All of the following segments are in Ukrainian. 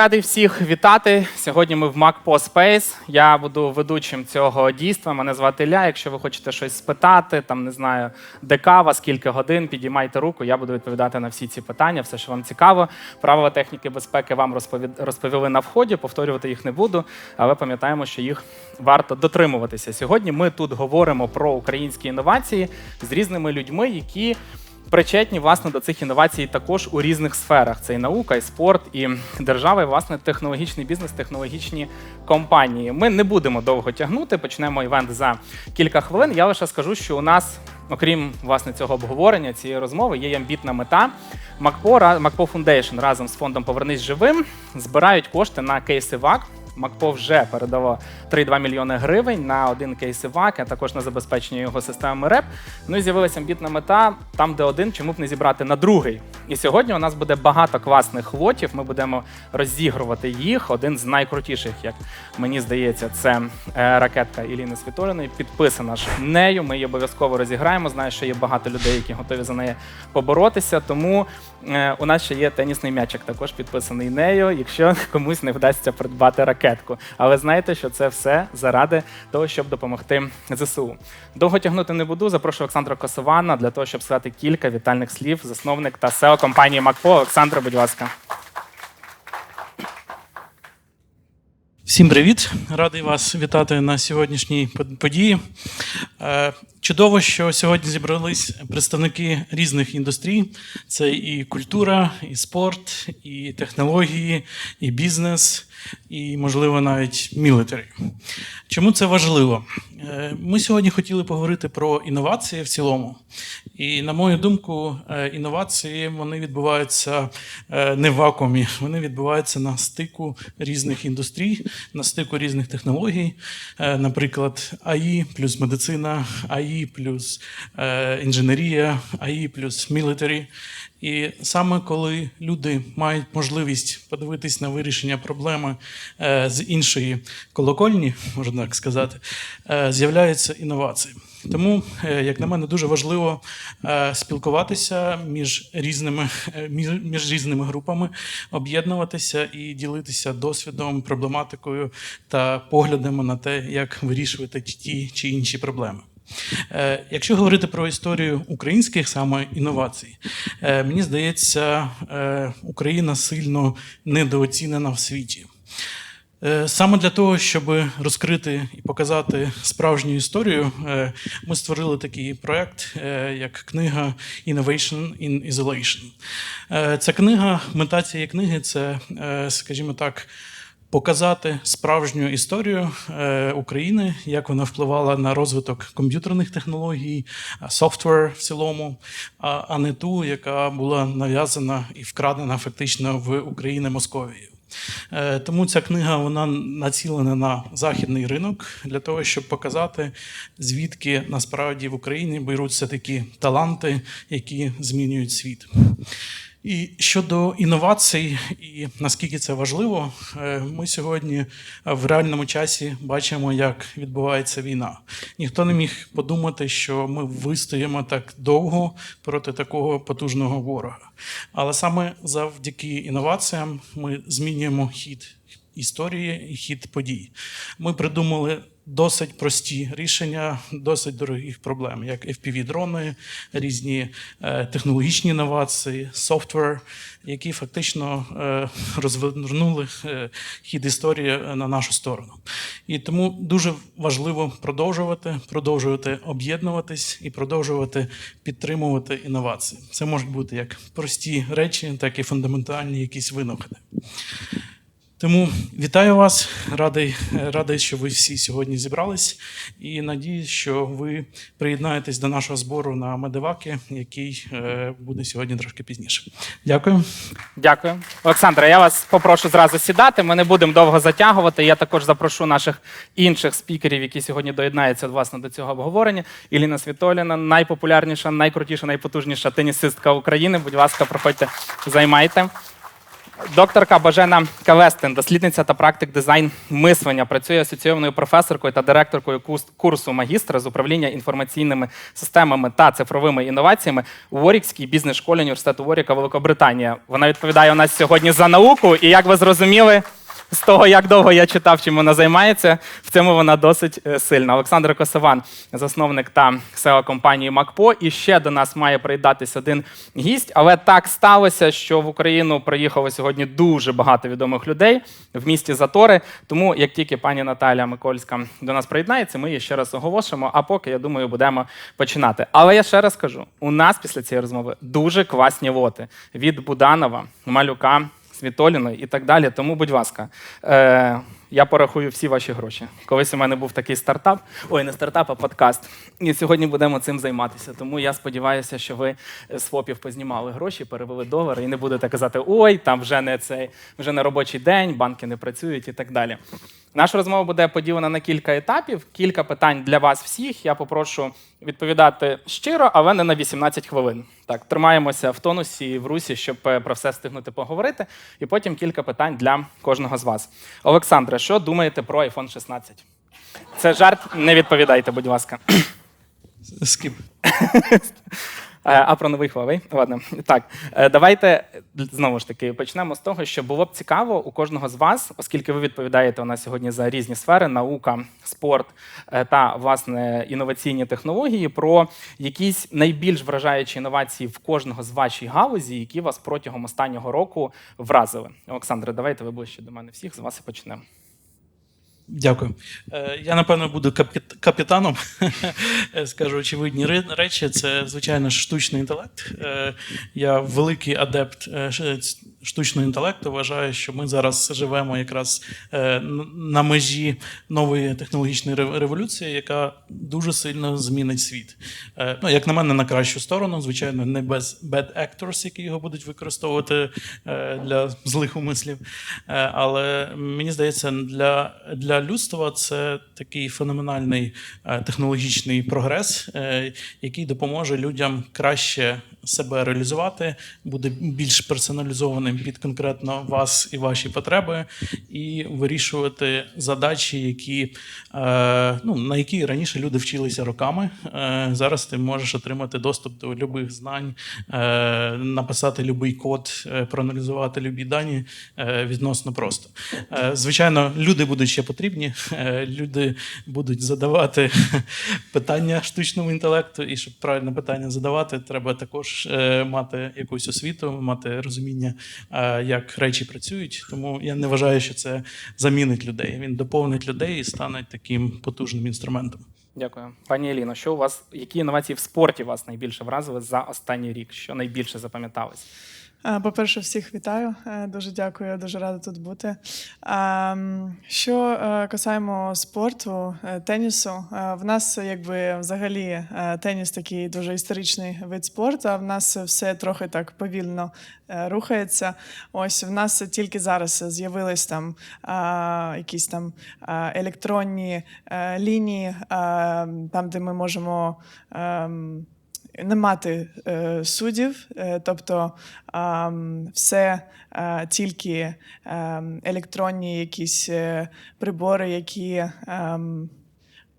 радий всіх вітати. Сьогодні ми в MacPo Space. Я буду ведучим цього дійства. Мене звати Ілля. Якщо ви хочете щось спитати, там не знаю, де кава, скільки годин, підіймайте руку. Я буду відповідати на всі ці питання, все, що вам цікаво. Правила техніки безпеки вам розповіли на вході. Повторювати їх не буду, але пам'ятаємо, що їх варто дотримуватися. Сьогодні ми тут говоримо про українські інновації з різними людьми, які причетні власне до цих інновацій також у різних сферах. Це і наука, і спорт, і держава, і власне технологічний бізнес, технологічні компанії. Ми не будемо довго тягнути. Почнемо івент за кілька хвилин. Я лише скажу, що у нас, окрім власне цього обговорення, цієї розмови, є амбітна мета. МакПо, МакПо Foundation разом з фондом Повернись живим збирають кошти на кейси ВАК. МакПо вже передало 3,2 мільйони гривень на один кейс ІВАК, а також на забезпечення його системами РЕП. Ну і з'явилася амбітна мета там, де один, чому б не зібрати на другий. І сьогодні у нас буде багато класних лотів. Ми будемо розігрувати їх. Один з найкрутіших, як мені здається, це е, ракетка Іліни Світоліної. Підписана ж нею. Ми її обов'язково розіграємо. Знаю, що є багато людей, які готові за неї поборотися. Тому е, у нас ще є тенісний м'ячик, також підписаний нею, якщо комусь не вдасться придбати ракетку. Але знайте, що це все заради того, щоб допомогти ЗСУ. Довго тягнути не буду. Запрошую Олександра Косована для того, щоб сказати кілька вітальних слів. Засновник та SEO компанії МакПо. Олександра, будь ласка. Всім привіт! Радий вас вітати на сьогоднішній події. Чудово, що сьогодні зібрались представники різних індустрій: це і культура, і спорт, і технології, і бізнес, і, можливо, навіть мілітарі. Чому це важливо? Е, Ми сьогодні хотіли поговорити про інновації в цілому. І, на мою думку, е, інновації вони відбуваються е, не в вакуумі, вони відбуваються на стику різних індустрій, на стику різних технологій. Наприклад, АІ плюс медицина, АІ плюс е, інженерія, АІ плюс мілітарі. І саме коли люди мають можливість подивитись на вирішення проблеми е, з іншої колокольні, можна так сказати, е, з'являються інновації. Тому, як на мене, дуже важливо спілкуватися між різними, між різними групами, об'єднуватися і ділитися досвідом, проблематикою та поглядами на те, як вирішувати ті чи інші проблеми. Е, Якщо говорити про історію українських саме інновацій, е, мені здається, е, Україна сильно недооцінена в світі. Саме для того, щоб розкрити і показати справжню історію, ми створили такий проект, як книга Innovation in Isolation. Ця книга, мета цієї книги це, скажімо так, показати справжню історію е, України, як вона впливала на розвиток комп'ютерних технологій, софтвер в цілому, а не ту, яка була нав'язана і вкрадена фактично в Україні Московією. Е, Тому ця книга вона націлена на західний ринок для того, щоб показати, звідки насправді в Україні беруться такі таланти, які змінюють світ. І щодо інновацій, і наскільки це важливо, е, ми сьогодні в реальному часі бачимо, як відбувається війна. Ніхто не міг подумати, що ми вистоїмо так довго проти такого потужного ворога. Але саме завдяки інноваціям ми змінюємо хід історії і хід подій. Ми придумали досить прості рішення досить дорогих проблем, як FPV-дрони, різні е, технологічні інновації, софтвер, які фактично е, розвернули е, хід історії на нашу сторону. І тому дуже важливо продовжувати, продовжувати об'єднуватись і продовжувати підтримувати інновації. Це можуть бути як прості речі, так і фундаментальні якісь винаходи. Тому вітаю вас, радий, радий, що ви всі сьогодні зібрались, і надіюсь, що ви приєднаєтесь до нашого збору на медиваки, який е, буде сьогодні трошки пізніше. Дякую. Дякую. Олександра, я вас попрошу зразу сідати. Ми не будемо довго затягувати. Я також запрошу наших інших спікерів, які сьогодні доєднаються власне до цього обговорення. Іліна Світоліна, найпопулярніша, найкрутіша, найпотужніша тенісистка України. Будь ласка, проходьте, займайте. Докторка Бажена Кавестин, дослідниця та практик дизайн мислення, працює асоційованою професоркою та директоркою курсу магістра з управління інформаційними системами та цифровими інноваціями у Ворікській бізнес-школі університету Воріка, Великобританія. Вона відповідає у нас сьогодні за науку, і як ви зрозуміли, з того, як довго я читав, чим вона займається, в цьому вона досить е, сильна. Олександр Косован, засновник та SEO компанії МакПо. І ще до нас має приєднатися один гість. Але так сталося, що в Україну приїхало сьогодні дуже багато відомих людей в місті Затори. Тому як тільки пані Наталя Микольська до нас приєднається, ми її ще раз оголосимо. А поки я думаю, будемо починати. Але я ще раз кажу: у нас після цієї розмови дуже класні лоти від Буданова, Малюка. Світоліної і так далі. Тому, будь ласка, е, я порахую всі ваші гроші. Колись у мене був такий стартап, ой, не стартап, а подкаст. І сьогодні будемо цим займатися. Тому я сподіваюся, що ви з ФОПів познімали гроші, перевели долари і не будете казати, ой, там вже не цей, вже не робочий день, банки не працюють і так далі. Наша розмова буде поділена на кілька етапів, кілька питань для вас всіх. Я попрошу відповідати щиро, але не на 18 хвилин. Так, тримаємося в тонусі і в русі, щоб е, про все встигнути поговорити. І потім кілька питань для кожного з вас. Олександре, що думаєте про iPhone 16? Це жарт, не відповідайте, будь ласка. Скіп. Е, А про новий Huawei? Ладно, так е, давайте знову ж таки почнемо з того, що було б цікаво у кожного з вас, оскільки ви відповідаєте у нас сьогодні за різні сфери: наука, спорт е, та власне інноваційні технології, про якісь найбільш вражаючі інновації в кожного з вашій галузі, які вас протягом останнього року вразили. Олександре, давайте ви ближче до мене всіх з вас і почнемо. Дякую. Е, Я, напевно, буду капіт- капітаном. Скажу очевидні речі. Це, звичайно, штучний інтелект. Е, Я великий адепт е, штучного інтелекту. Вважаю, що ми зараз живемо якраз е, на межі нової технологічної революції, яка дуже сильно змінить світ. Е, Ну, як на мене, на кращу сторону, звичайно, не без bad actors, які його будуть використовувати е, для злих умислів. Але мені здається, для, для людства це такий феноменальний технологічний прогрес, який допоможе людям краще себе реалізувати, буде більш персоналізованим під конкретно вас і ваші потреби, і вирішувати задачі, які, е, ну, на які раніше люди вчилися роками. Е, Зараз ти можеш отримати доступ до будь-яких знань, е, написати будь-який код, проаналізувати любі дані відносно просто. Звичайно, люди будуть ще потрібні. Люди будуть задавати питання штучному інтелекту, і щоб правильно питання задавати, треба також мати якусь освіту, мати розуміння, як речі працюють. Тому я не вважаю, що це замінить людей. Він доповнить людей і стане таким потужним інструментом. Дякую. Пані Еліно, що у вас, які інновації в спорті вас найбільше вразили за останній рік? Що найбільше запам'яталось? Е, По-перше, всіх вітаю. Е, Дуже дякую, дуже рада тут бути. Ем, Що е, касаємо спорту, тенісу, в нас якби взагалі теніс такий дуже історичний вид спорту. а В нас все трохи так повільно рухається. Ось в нас тільки зараз з'явились там якісь там електронні лінії, там, де ми можемо. Не мати е, суддів, е, тобто ем, все е, тільки ем, електронні якісь е, прибори, які ем,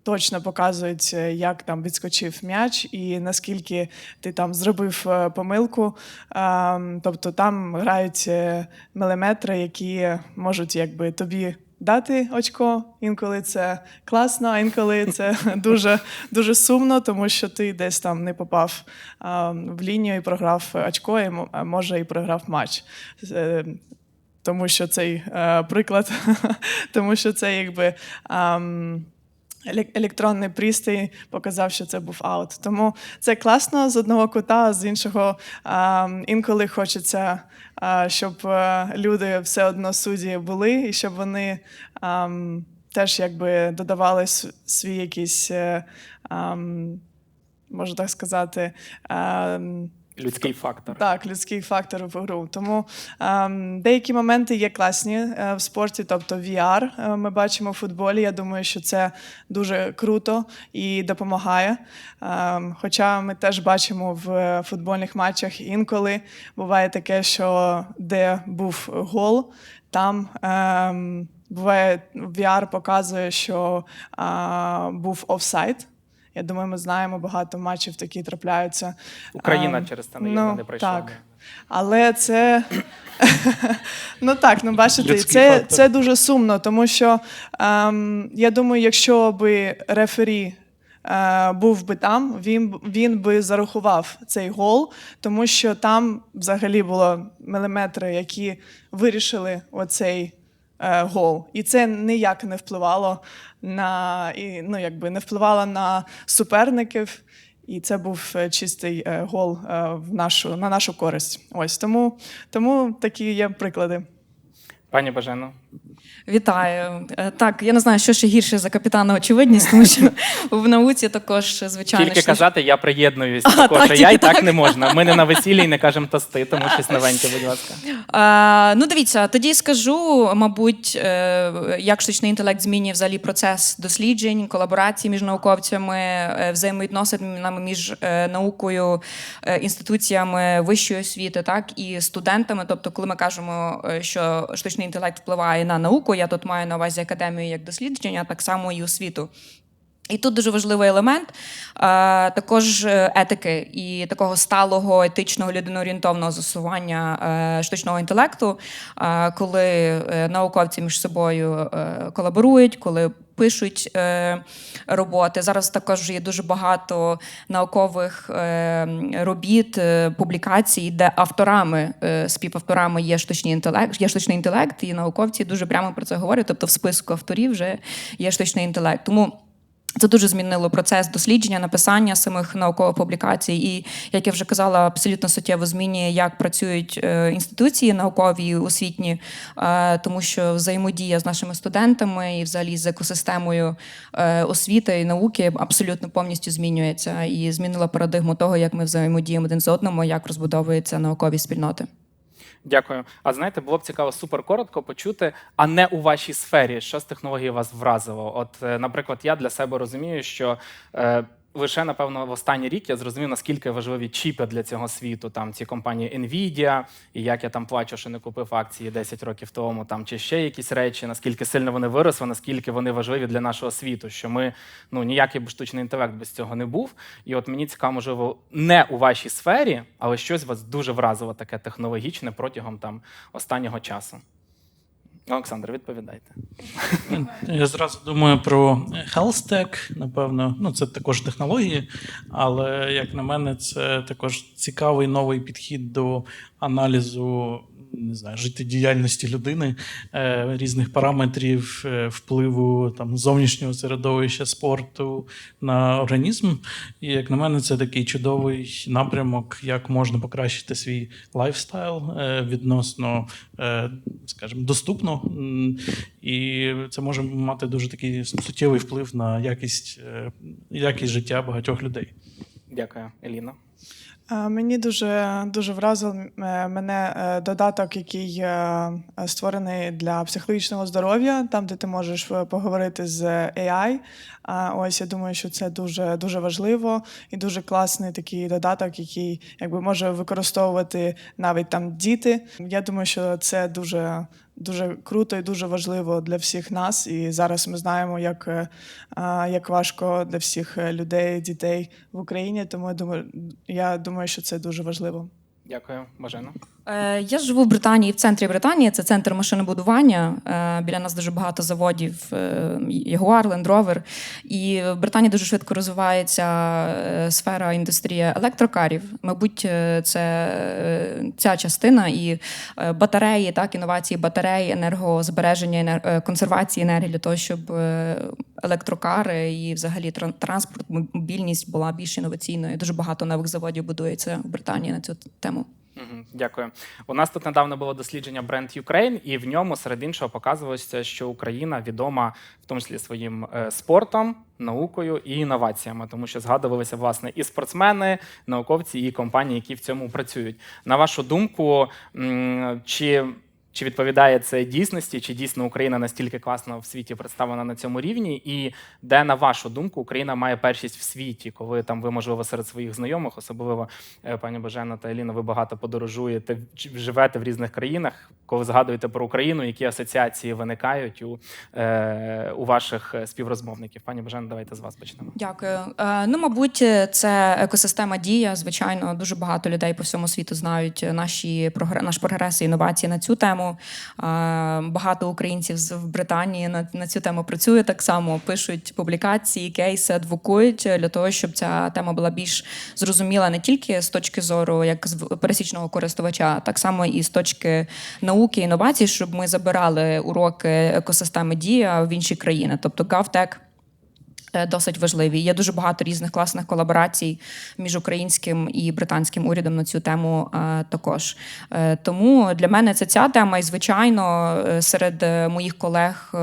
точно показують, е, як там відскочив м'яч, і наскільки ти там зробив е, помилку. Ем, тобто там грають е, міліметри, які можуть якби тобі. Дати очко, інколи це класно, а інколи це дуже дуже сумно, тому що ти десь там не попав в лінію і програв очко, і мо- може і програв матч. Е, Тому що цей е, приклад, тому що це якби. Електронний пристрій показав, що це був аут. Тому це класно з одного кута, а з іншого інколи хочеться, щоб е, люди все одно судді були, і щоб вони теж якби додавали свій якийсь, е, можна так сказати, ам, Людський фактор. так, людський фактор в гру. Тому ем, деякі моменти є класні е, в спорті, тобто VR е, ми бачимо в футболі. Я думаю, що це дуже круто і допомагає. Ем, хоча ми теж бачимо в футбольних матчах інколи буває таке, що де був гол, там. Ем, Буває, VR показує, що а, був офсайд. Я думаю, ми знаємо, багато матчів такі трапляються. Україна Ем, через це наївно не пройшла. Так. Але це. ну так, ну бачите, це, це дуже сумно, тому що ем, я думаю, якщо би рефері. е, Був би там, він, б- він би зарахував цей гол, тому що там взагалі було міліметри, які вирішили оцей гол. І це ніяк не впливало на і, ну, якби не впливало на суперників. І це був е, чистий е, гол е, в нашу, на нашу користь. Ось тому, тому такі є приклади. Пані Бажено, Вітаю. Е, Так, я не знаю, що ще гірше за капітана очевидність, тому що в науці також, звичайно. тільки що- казати, я приєднуюсь. А, також, так, а я і так так. не можна. Ми не на весіллі і не кажемо тости, тому щось новеньке, будь ласка. Е, ну, дивіться, тоді скажу, мабуть, е, як штучний інтелект змінює взагалі процес досліджень, колаборації між науковцями, е, взаємовідносинами між е, наукою, е, інституціями вищої освіти, так і студентами. Тобто, коли ми кажемо, е, що штучний інтелект впливає на науку, я тут маю на увазі академію як дослідження, так само і освіту. І тут дуже важливий елемент е, також е, етики і такого сталого етичного людиноорієнтовного застосування е, штучного інтелекту, е, коли науковці між собою е, колаборують, коли пишуть е, роботи. Зараз також є дуже багато наукових е, робіт, е, публікацій, де авторами, е, співавторами є штучний інтелект, є штучний інтелект, і науковці дуже прямо про це говорять. Тобто в списку авторів вже є штучний інтелект. Тому це дуже змінило процес дослідження, написання самих наукових публікацій. І, як я вже казала, абсолютно суттєво змінює, як працюють е, інституції наукові і освітні, е, тому що взаємодія з нашими студентами і взагалі з екосистемою е, освіти і науки абсолютно повністю змінюється і змінила парадигму того, як ми взаємодіємо один з одним, як розбудовуються наукові спільноти. Дякую. А знаєте, було б цікаво супер коротко почути, а не у вашій сфері, що з технології вас вразило. От, е, наприклад, я для себе розумію, що е, лише напевно в останній рік я зрозумів, наскільки важливі чіпи для цього світу. Там ці компанії Nvidia, і як я там плачу, що не купив акції 10 років тому, там чи ще якісь речі, наскільки сильно вони виросли, наскільки вони важливі для нашого світу. Що ми ну ніякий штучний інтелект без цього не був. І от мені цікаво, можливо, не у вашій сфері, але щось вас дуже вразило таке технологічне протягом там останнього часу. Олександр, відповідайте. Я зразу думаю про HealthTech, напевно. Ну, це також технології, але як на мене, це також цікавий новий підхід до аналізу не знаю, життєдіяльності людини, е, різних параметрів е, впливу там, зовнішнього середовища спорту на організм. І як на мене, це такий чудовий напрямок, як можна покращити свій лайфстайл е, відносно, скажімо, доступно. І це може мати дуже такий суттєвий вплив на якість, якість життя багатьох людей. Дякую, Еліна. Е, Мені дуже дуже вразив е, мене е, додаток, який створений для психологічного здоров'я, там де ти можеш поговорити з AI. А ось я думаю, що це дуже дуже важливо і дуже класний такий додаток, який якби може використовувати навіть там діти. Я думаю, що це дуже. Дуже круто і дуже важливо для всіх нас. І зараз ми знаємо, як, е, як важко для всіх е, людей, дітей в Україні. Тому я думаю, я думаю, що це дуже важливо. Дякую, Бажено. Е, Я живу в Британії, в центрі Британії. Це центр машинобудування. Е, Біля нас дуже багато заводів е, Jaguar, Land Rover. І в Британії дуже швидко розвивається сфера індустрія електрокарів. Мабуть, це ця частина і батареї, так, інновації батарей, енергозбереження, енер- консервації енергії для того, щоб електрокари і взагалі тран- транспорт, мобільність була більш інноваційною. Дуже багато нових заводів будується в Британії на цю тему. Дякую. У нас тут недавно було дослідження бренд Ukraine, і в ньому серед іншого показувалося, що Україна відома в тому числі своїм е, спортом, наукою і інноваціями, тому що згадувалися власне і спортсмени, науковці, і компанії, які в цьому працюють. На вашу думку, чи чи відповідає це дійсності, чи дійсно Україна настільки класно в світі представлена на цьому рівні? І де, на вашу думку, Україна має першість в світі, коли там ви, можливо, серед своїх знайомих, особливо е, пані Божена та Еліна, ви багато подорожуєте, живете в різних країнах. Коли згадуєте про Україну, які асоціації виникають у, е, у ваших е, співрозмовників? Пані Божена, давайте з вас почнемо. Дякую. Ну, мабуть, це екосистема дія. Звичайно, дуже багато людей по всьому світу знають наші наш прогрес і інновації на цю тему. Е, Багато українців з- Британії на, на цю тему працює. Так само, пишуть публікації, кейси, адвокують для того, щоб ця тема була більш зрозуміла не тільки з точки зору як з пересічного користувача, так само і з точки науки інновацій, щоб ми забирали уроки екосистеми дія в інші країни, тобто GovTech досить важливі. Є дуже багато різних класних колаборацій між українським і британським урядом на цю тему е, також. Е, Тому для мене це ця тема, і звичайно, е, серед е, моїх колег е,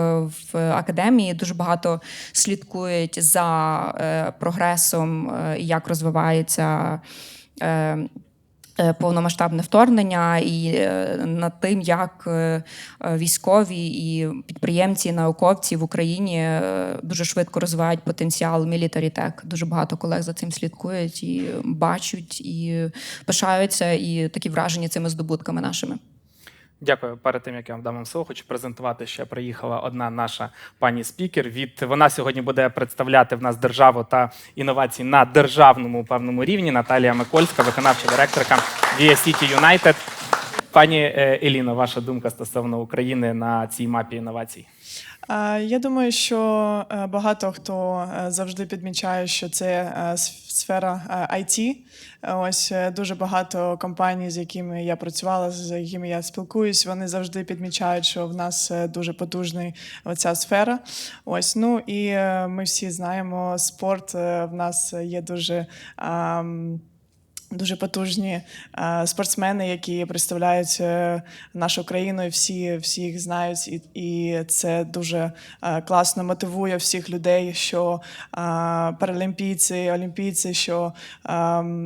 в академії дуже багато слідкують за е, прогресом, е, як розвивається. Е, Повномасштабне вторгнення і е, над тим, як е, військові і підприємці, і науковці в Україні дуже швидко розвивають потенціал мілітарітек. Дуже багато колег за цим слідкують і бачать, і пишаються, і такі вражені цими здобутками нашими. Дякую. Перед тим як я вам дам вам слово, хочу презентувати. Ще приїхала одна наша пані спікер. Від вона сьогодні буде представляти в нас державу та інновації на державному певному рівні. Наталія Микольська, виконавча директорка City United. Пані е, Еліно, ваша думка стосовно України на цій мапі інновацій? Е, Я думаю, що е, багато хто завжди підмічає, що це сфера IT. Ось дуже багато компаній, з якими я працювала, з якими я спілкуюсь, вони завжди підмічають, що в нас дуже потужна оця сфера. Ось ну і ми всі знаємо, спорт в нас є дуже. Дуже потужні е, спортсмени, які представляють е, нашу країну, і всі, всі їх знають, і, і це дуже е, класно мотивує всіх людей, що паралімпійці, олімпійці, що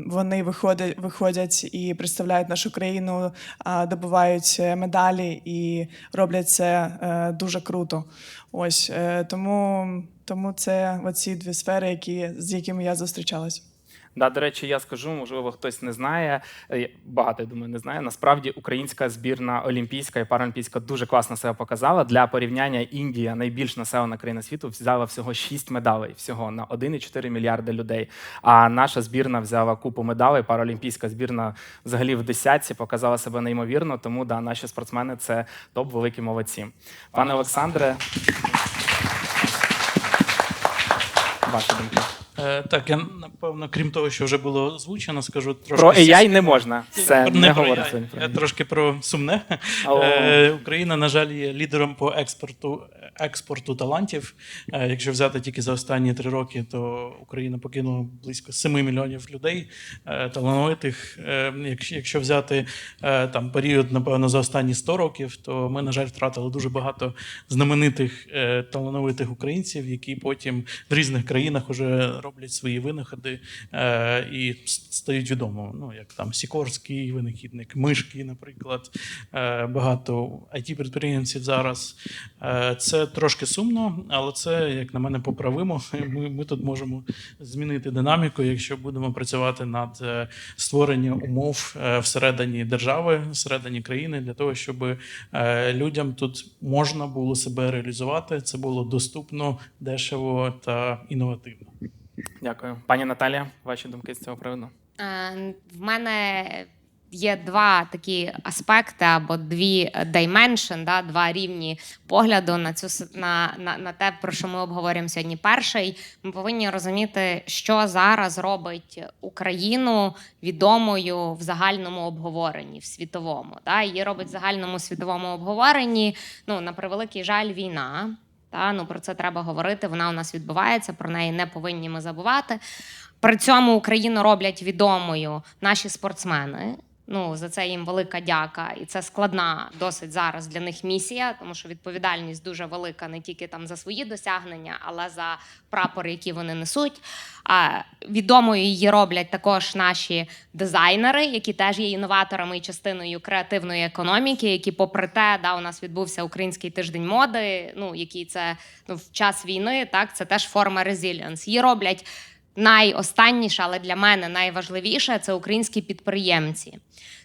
вони виходять, виходять і представляють нашу країну, е, добувають медалі і роблять це дуже круто. Ось тому, тому це оці дві сфери, які, з якими я зустрічалась. Да, до речі, я скажу, можливо, хтось не знає. е, Багато я думаю, не знає. Насправді українська збірна олімпійська і паралімпійська дуже класно себе показала. Для порівняння Індія, найбільш населена країна світу, взяла всього 6 медалей всього на 1,4 мільярда людей. А наша збірна взяла купу медалей. Паралімпійська збірна взагалі в десятці показала себе неймовірно. Тому да, наші спортсмени це топ великі молодці. Пане Олександре, ваша думка. Е, Так, я напевно, крім того, що вже було озвучено, скажу трошки Про AI не можна. Все, не, не про говорить я трошки про сумне. Е, Україна, на жаль, є лідером по експорту експорту талантів. Е, Якщо взяти тільки за останні три роки, то Україна покинула близько 7 мільйонів людей е, талановитих. Е, Якщо, якщо взяти е, там період, напевно, за останні 100 років, то ми, на жаль, втратили дуже багато знаменитих е, талановитих українців, які потім в різних країнах вже роблять свої винаходи е, і стають відомими. Ну, як там Сікорський винахідник, Мишки, наприклад, е, багато it підприємців зараз. Е, це трошки сумно, але це, як на мене, поправимо. Ми, ми тут можемо змінити динаміку, якщо будемо працювати над е, створенням умов е, всередині держави, всередині країни, для того, щоб е, людям тут можна було себе реалізувати. Це було доступно, дешево та інновативно. Дякую. Пані Наталія, ваші думки з цього приводу? Е, В мене є два такі аспекти або дві dimension, да, два рівні погляду на цю на, на, на те, про що ми обговорюємо сьогодні. Перший ми повинні розуміти, що зараз робить Україну відомою в загальному обговоренні, в світовому. Да? Її робить в загальному світовому обговоренні. Ну на превеликий жаль, війна. Та ну про це треба говорити. Вона у нас відбувається. Про неї не повинні ми забувати. При цьому Україну роблять відомою наші спортсмени. Ну за це їм велика дяка, і це складна досить зараз для них місія, тому що відповідальність дуже велика не тільки там за свої досягнення, але за прапори, які вони несуть. А відомою її роблять також наші дизайнери, які теж є інноваторами і частиною креативної економіки, які, попри те, да, у нас відбувся український тиждень моди. Ну який це ну в час війни, так це теж форма резиліанс. Її роблять найостанніше, але для мене найважливіше це українські підприємці.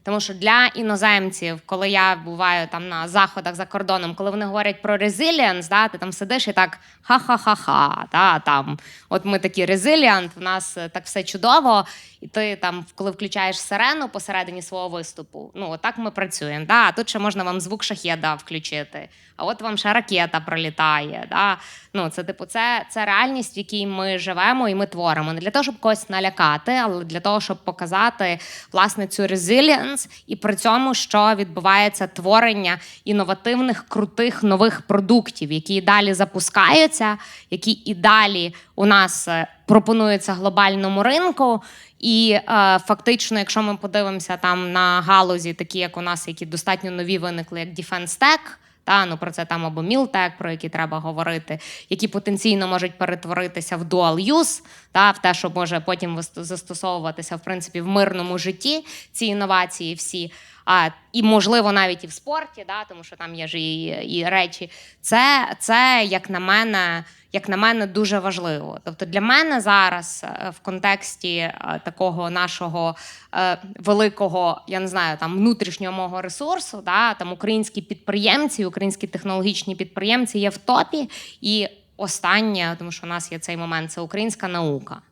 Тому що для іноземців, коли я буваю там на заходах за кордоном, коли вони говорять про резиліанс, да, ти там сидиш і так ха-ха-ха-ха. Да, там, от ми такі резиліант, в нас е, так все чудово, і ти там, коли включаєш сирену посередині свого виступу, ну отак ми працюємо. Да, а тут ще можна вам звук шахеда включити. А от вам ще ракета пролітає. Да? Ну, це типу, це, це реальність, в якій ми живемо і ми творимо. Не для того, щоб когось налякати, але для того, щоб показати власне цю резиліанс, і при цьому, що відбувається творення інновативних, крутих нових продуктів, які і далі запускаються, які і далі у нас е, пропонуються глобальному ринку. І е, фактично, якщо ми подивимося там на галузі, такі як у нас, які достатньо нові виникли, як Defense Tech, та ну про це там або Мілтек, про які треба говорити, які потенційно можуть перетворитися в dual use, та в те, що може потім застосовуватися в принципі в мирному житті. Ці інновації всі. А, і можливо навіть і в спорті, да, тому що там є ж і, і речі. Це, це як на мене, як на мене, дуже важливо. Тобто для мене зараз е, в контексті е, такого нашого е, великого, я не знаю, там внутрішнього мого ресурсу, да, там українські підприємці, українські технологічні підприємці є в топі. І останнє, тому що у нас є цей момент, це українська наука.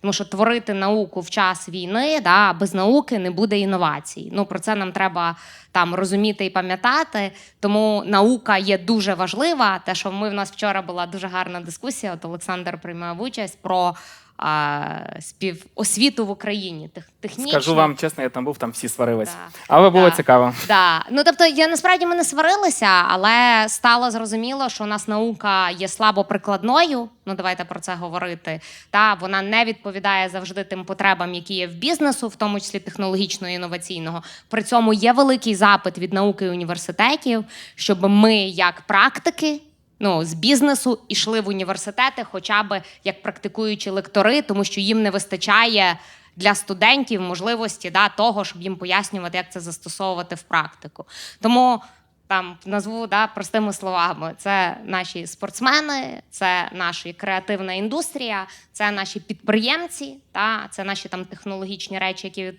Тому що творити науку в час війни, да, без науки не буде інновацій. Ну про це нам треба там розуміти і пам'ятати. Тому наука є дуже важлива. Те, що ми в нас вчора була дуже гарна дискусія. От Олександр приймав участь про а, співосвіту в Україні. Тех, технічну. Скажу вам чесно, я там був, там всі сварились. Да. Але було Да. цікаво. Да. Ну тобто, я насправді ми не сварилися, але стало зрозуміло, що у нас наука є слабо прикладною. Ну давайте про це говорити. Та вона не відповідає завжди тим потребам, які є в бізнесу, в тому числі технологічного і інноваційного. При цьому є великий запит від науки і університетів, щоб ми, як практики. Ну, з бізнесу йшли в університети, хоча б як практикуючі лектори, тому що їм не вистачає для студентів можливості да, того, щоб їм пояснювати, як це застосовувати в практику. Тому там назву да, простими словами: це наші спортсмени, це наша креативна індустрія, це наші підприємці, та це наші там технологічні речі, які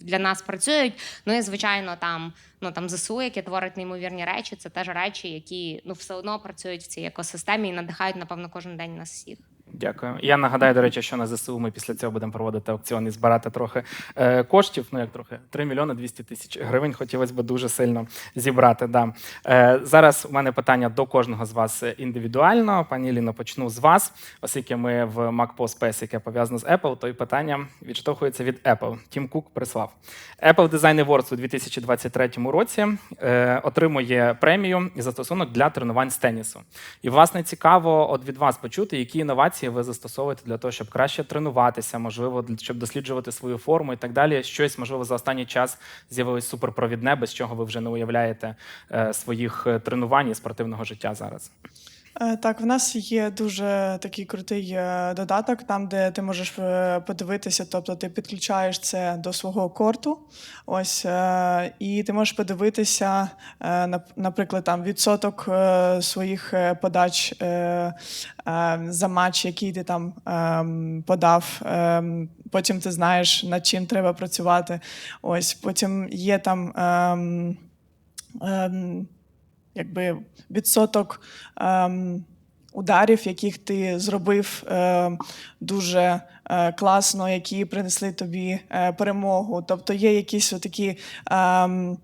для нас працюють. Ну і звичайно, там ну там ЗСУ, які творить неймовірні речі, це теж речі, які ну все одно працюють в цій екосистемі і надихають, напевно, кожен день нас всіх. Дякую. Я нагадаю, до речі, що на ЗСУ ми після цього будемо проводити аукціон і збирати трохи е, коштів. Ну як трохи 3 мільйони 200 тисяч гривень. Хотілося б дуже сильно зібрати. Да. Е, зараз у мене питання до кожного з вас індивідуально. Пані Ліно, почну з вас, оскільки ми в MacPo Space, яке пов'язано з Apple, то і питання відштовхується від Apple. Тім Кук прислав. Apple Design Awards у 2023 році е, отримує премію і застосунок для тренувань з тенісу. І власне цікаво от від вас почути, які інновації ви застосовуєте для того, щоб краще тренуватися, можливо, щоб досліджувати свою форму і так далі. Щось, можливо, за останній час з'явилось суперпровідне, без чого ви вже не уявляєте е, своїх е, тренувань і спортивного життя зараз. Е, Так, в нас є дуже такий крутий е, додаток, там, де ти можеш е, подивитися, тобто ти підключаєш це до свого корту. Ось, і ти можеш подивитися, наприклад, там відсоток своїх подач за матч, який ти там ем, подав. Ем, Потім ти знаєш, над чим треба працювати. Ось, потім є там. ем, якби відсоток ем, ударів, яких ти зробив ем, дуже е, класно, які принесли тобі е, перемогу. Тобто є якісь такі ем,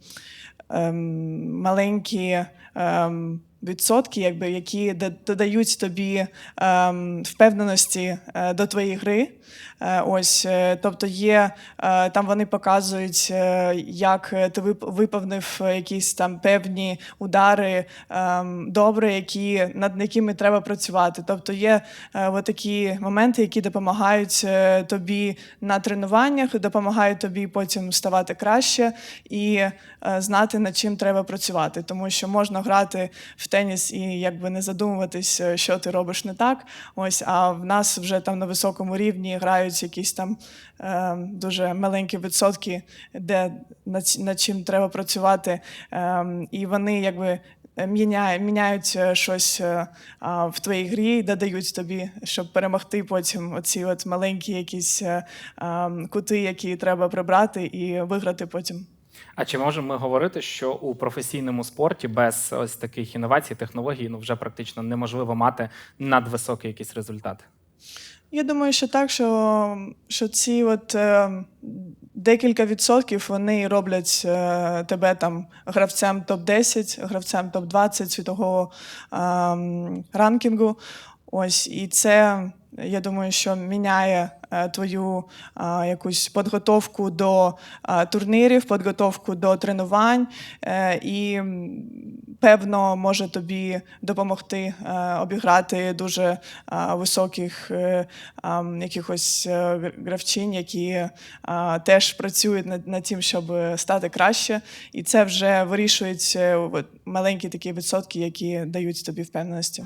ем, маленькі. Ем, відсотки, якби, які додають тобі ем, впевненості е, до твоєї гри. Е, ось, е, тобто є е, там вони показують, як ти виповнив якісь там певні удари ем, добре, які над якими треба працювати. Тобто є такі моменти, які допомагають тобі на тренуваннях, допомагають тобі потім ставати краще і знати, над чим треба працювати. Тому що можна грати в теніс і якби не задумуватись, що ти робиш не так. Ось, а в нас вже там на високому рівні грають якісь там е, дуже маленькі відсотки, де над, над чим треба працювати. Е, і вони якби. Міняють, міняють е, щось е, а, в твоїй грі додають тобі, щоб перемогти потім оці от маленькі якісь е, а, кути, які треба прибрати і виграти потім. А чи можемо ми говорити, що у професійному спорті без ось таких інновацій, технологій ну вже практично неможливо мати надвисокий якийсь результат? Я думаю, що так, що, що ці от е, декілька відсотків вони роблять е, тебе там гравцем топ-10, гравцем топ-20 світового е, ранкінгу. Ось, і це, я думаю, що міняє е, твою е, якусь підготовку до е, турнірів, підготовку до тренувань, і певно може тобі допомогти обіграти дуже високих якихось гравчин, які теж працюють над, над тим, щоб стати краще. І це вже вирішують е, маленькі такі відсотки, які дають тобі впевненості.